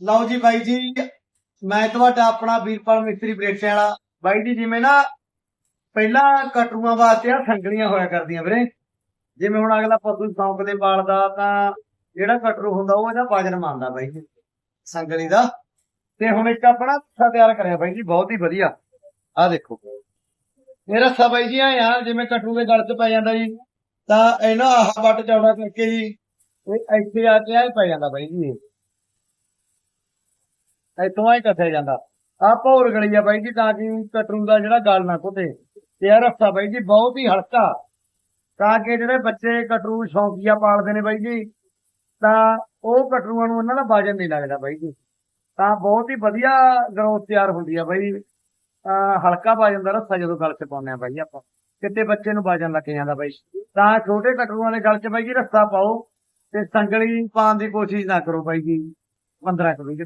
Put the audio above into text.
ਲਓ ਜੀ ਬਾਈ ਜੀ, ਮੈਂ ਤੁਹਾਡਾ ਆਪਣਾ ਵੀਰਪਾਲ ਮਿਸਤਰੀ ਬਰੇਟੇ ਵਾਲਾ। ਬਾਈ ਜੀ, ਜਿਵੇਂ ਨਾ ਪਹਿਲਾਂ ਕਟਰੂਆਂ ਵਾਸਤੇ ਆ ਸੰਗਲੀਆਂ ਹੋਇਆ ਕਰਦੀਆਂ ਵੀਰੇ। ਜਿਵੇਂ ਹੁਣ ਅਗਲਾ ਪਸ਼ੂ ਸੌਂਕ ਦੇ ਪਾਲਦਾ ਤਾਂ ਜਿਹੜਾ ਕਟਰੂ ਹੁੰਦਾ, ਉਹ ਇਹਦਾ ਵਜਨ ਮੰਨਦਾ ਬਾਈ ਜੀ ਸੰਗਲੀ ਦਾ। ਤੇ ਹੁਣ ਇੱਕ ਆਪਣਾ ਰੱਸਾ ਤਿਆਰ ਕਰਿਆ ਬਾਈ ਜੀ, ਬਹੁਤ ਹੀ ਵਧੀਆ। ਆਹ ਦੇਖੋ। ਇਹ ਰੱਸਾ ਬਾਈ ਜੀ ਆ, ਜਿਵੇਂ ਕਟਰੂ ਦੇ ਗਲ 'ਚ ਪੈ ਜਾਂਦਾ ਜੀ, ਤਾਂ ਇਹਨਾਂ ਆਹ ਵੱਟ ਚੌੜਾ ਕਰਕੇ ਜੀ, ਇਹ ਇੱਥੇ ਆ ਕੇ ਆ ਪੈ ਜਾਂਦਾ ਬਾਈ ਜੀ। ਇਹ ਇੱਥੋਂ ਆ ਹੀ ਕੱਥਿਆ ਜਾਂਦਾ। ਆ ਭੌਰ ਗਲੀ ਆ ਬਾਈ ਜੀ, ਤਾਂ ਕਿ ਕਟਰੂ ਦਾ ਜਿਹੜਾ ਗਲ ਨਾ ਘੁੱਟੇ ਤੇ ਇਹ ਰੱਸਾ ਬਾਈ ਜੀ, ਬਹੁਤ ਹੀ ਹਲਕਾ। ਤਾਂ ਕਿ ਜਿਹੜੇ ਬੱਚੇ ਕਟਰੂ ਸ਼ੌਂਕੀਆ ਪਾਲਦੇ ਨੇ ਬਾਈ ਜੀ, ਤਾਂ ਉਹ ਕਟਰੂਆਂ ਨੂੰ ਉਹਨਾਂ ਦਾ ਵਜਨ ਨਹੀਂ ਲੱਗਦਾ ਬਾਈ ਜੀ। ਤਾਂ ਬਹੁਤ ਹੀ ਵਧੀਆ ਗਰੋਥ ਤਿਆਰ ਹੁੰਦੀ ਆ ਬਾਈ। ਅਹ ਹਲਕਾ ਵਜਨ ਦਾ ਰਸਤਾ ਜਦੋਂ ਗਲ 'ਚ ਪਾਉਂਦੇ ਆ ਬਾਈ ਆਪਾਂ। ਕਿਤੇ ਬੱਚੇ ਨੂੰ ਵਜਨ ਲੱਗ ਜਾਂਦਾ ਬਾਈ। ਤਾਂ ਛੋਟੇ ਕਟਰੂਆਂ ਦੇ ਗਲ 'ਚ ਬਾਈ ਜੀ ਰਸਤਾ ਪਾਓ ਤੇ ਸੰਗਲੀ ਪਾਉਣ ਦੀ ਕੋਸ਼ਿਸ਼ ਨਾ ਕਰੋ ਬਾਈ ਜੀ। 15 ਕੁ ਵੀਹ